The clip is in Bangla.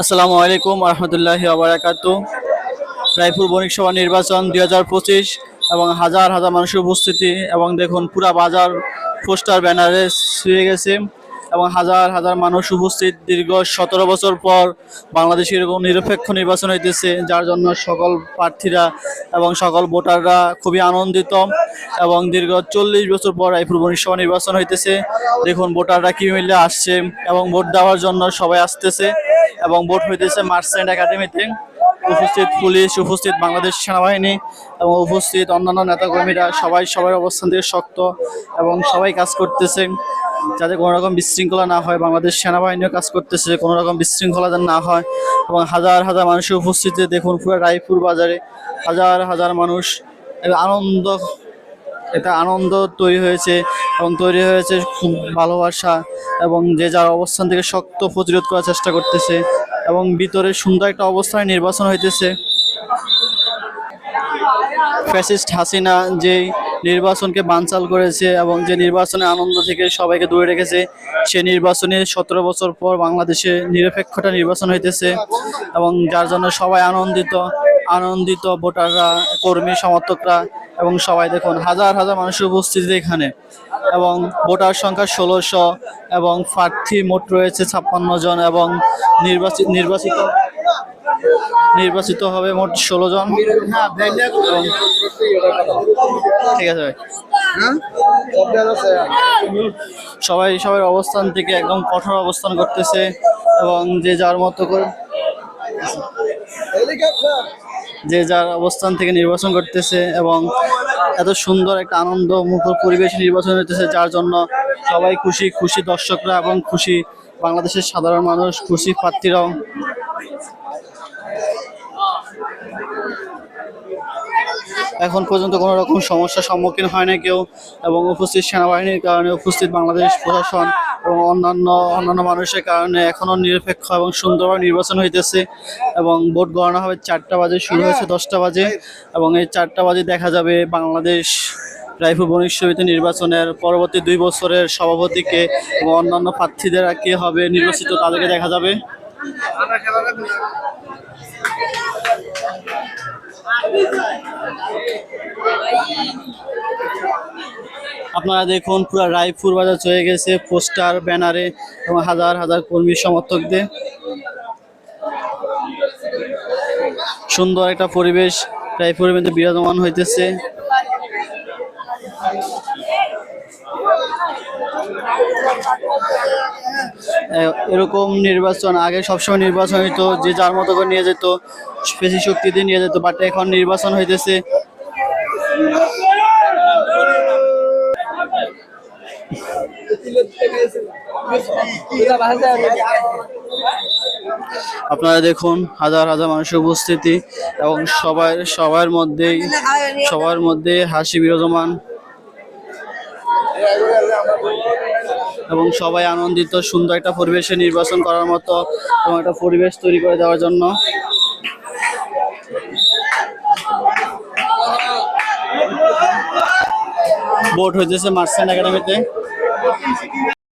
আসসালামু আলাইকুম রহমতুল্লাহ আবরাকাত রায়পুর বণিক সভা নির্বাচন দুই হাজার পঁচিশ এবং হাজার হাজার মানুষের উপস্থিতি এবং দেখুন পুরা বাজার পোস্টার, ব্যানারে শুয়ে গেছে এবং হাজার হাজার মানুষ উপস্থিত দীর্ঘ সতেরো বছর পর বাংলাদেশে এরকম নিরপেক্ষ নির্বাচন হইতেছে, যার জন্য সকল প্রার্থীরা এবং সকল ভোটাররা খুবই আনন্দিত এবং দীর্ঘ চল্লিশ বছর পর রায়পুর বণিক সভা নির্বাচন হইতেছে। দেখুন ভোটাররা কি মিলে আসছে এবং ভোট দেওয়ার জন্য সবাই আসতেছে। এবং ভোট হইতেছে মার্চেন্ট একাডেমিতে উপস্থিত পুলিশ, উপস্থিত বাংলাদেশ সেনাবাহিনী এবং উপস্থিত অন্যান্য নেতাকর্মীরা সবাই সবার অবস্থান থেকে শক্ত এবং সবাই কাজ করতেছে। যাতে কোনো রকম বিশৃঙ্খলা না হয়, বাংলাদেশ সেনাবাহিনীও কাজ করতেছে কোনো রকম বিশৃঙ্খলা যেন না হয় এবং হাজার হাজার মানুষের উপস্থিতি দেখুন পুরো রায়পুর বাজারে হাজার হাজার মানুষ আনন্দ এটা আনন্দ তৈরি হয়েছে এবং তৈরি হয়েছে খুব ভালোবাসা এবং যে যার অবস্থান থেকে শক্ত প্রতিরোধ করার চেষ্টা করতেছে এবং ভিতরে সুন্দর একটা অবস্থায় নির্বাচন হইতেছে। ফ্যাসিস্ট হাসিনা যে নির্বাচনকে বানচাল করেছে এবং যে নির্বাচনে আনন্দ থেকে সবাইকে দূরে রেখেছে, সে নির্বাচনে সতেরো বছর পর বাংলাদেশে নিরপেক্ষটা নির্বাচন হইতেছে এবং যার জন্য সবাই আনন্দিত আনন্দিত ভোটাররা, কর্মী, সমর্থকরা এবং সবাই দেখুন, হাজার হাজার মানুষের উপস্থিতি এখানে। এবং ভোটার সংখ্যা ষোলোশো এবং প্রার্থী মোট রয়েছে ছাপ্পান্ন জন এবং নির্বাচিত নির্বাচিত নির্বাচিত হবে মোট ষোলো জন। ঠিক আছে ভাই। সবাই সবার অবস্থান থেকে একদম কঠোর অবস্থান করতেছে এবং যে যার মতো করে যে যার অবস্থান থেকে নির্বাচন করতেছে এবং এত সুন্দর একটা আনন্দ মুখর পরিবেশ নির্বাচন হতেছে যার জন্য সবাই খুশি খুশি দর্শকরা এবং খুশি বাংলাদেশের সাধারণ মানুষ, খুশি প্রার্থীরাও। এখন পর্যন্ত কোনো রকম সমস্যার সম্মুখীন হয় না কেউ এবং উপস্থিত সেনাবাহিনীর কারণে উপস্থিত বাংলাদেশ প্রশাসন এবং অন্যান্য অন্যান্য মানুষের কারণে এখনও নিরপেক্ষ এবং সুন্দরভাবে নির্বাচন হইতেছে এবং ভোট গণনা হবে চারটা বাজে, শুরু হয়েছে দশটা বাজে এবং এই চারটা বাজে দেখা যাবে বাংলাদেশ রায়পুর বণিক নির্বাচনের পরবর্তী দুই বছরের সভাপতিকে এবং অন্যান্য প্রার্থীদের কে হবে নির্বাচিত তাদেরকে দেখা যাবে। আপনারা দেখুন, পুরো রায়পুর বাজার চলে গেছে, পোস্টার, ব্যানারে এবং হাজার হাজার কর্মী সমর্থকদের। সুন্দর একটা পরিবেশ, রায়পুরের মধ্যে বিরাজমান হইতেছে। এরকম নির্বাচন, আগে সবসময় নির্বাচন হইতো, যে যার মতো করে নিয়ে যেত, বেশি শক্তি দিয়ে নিয়ে যেত বাট এখন নির্বাচন হইতেছে। আপনারা দেখুন হাজার হাজার মানুষের উপস্থিতি এবং সবাই সবার মধ্যেই সবার মধ্যে হাসি বিরাজমান। এবং সবাই আনন্দিত, সুন্দর একটা পরিবেশে নির্বাচন করার মতো এবং একটা পরিবেশ তৈরি করে দেওয়ার জন্য। ভোট হইতেছে মার্চেন্ট একাডেমিতে।